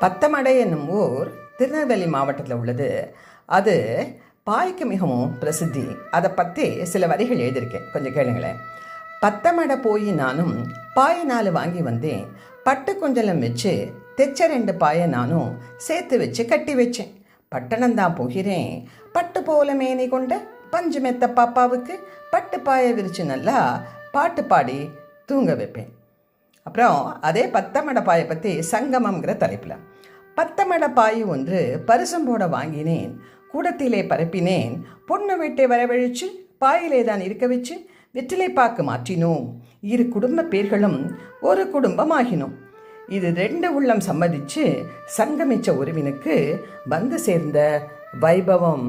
பத்தமடை என்னும் ஊர் திருநெல்வேலி மாவட்டத்தில் உள்ளது. அது பாய்க்கு மிகவும் பிரசித்தி. அதை பற்றி சில வரிகள் எழுதியிருக்கேன். கொஞ்சம் கேளுங்களேன். பத்தமடை போய் நானும் பாய் நாலு வாங்கி வந்தேன். பட்டு குஞ்சலம் வச்சு தெச்ச ரெண்டு பாயை நானும் சேர்த்து வச்சு கட்டி வச்சேன். பட்டணம்தான் போகிறேன். பட்டு போல மேனி கொண்ட பஞ்சு மெத்த பாப்பாவுக்கு பட்டு பாயை விரிச்சு நல்லா பாட்டு பாடி தூங்க வைப்பேன். அப்புறம் அதே பத்தமட பாயை பற்றி சங்கமம்ங்கிற தலைப்பில். பத்தமட பாய் ஒன்று பரிசம்போட வாங்கினேன் கூடத்திலே பரப்பினேன். பொண்ணு வீட்டை வரவழிச்சு பாயிலே தான் இருக்க வச்சு வெற்றிலைப்பாக்கு மாற்றினோம். இரு குடும்ப பேர்களும் ஒரு குடும்பமாகினோம். இது ரெண்டு உள்ளம் சம்மதிச்சு சங்கமிச்ச உறவினுக்கு வந்து சேர்ந்த வைபவம்.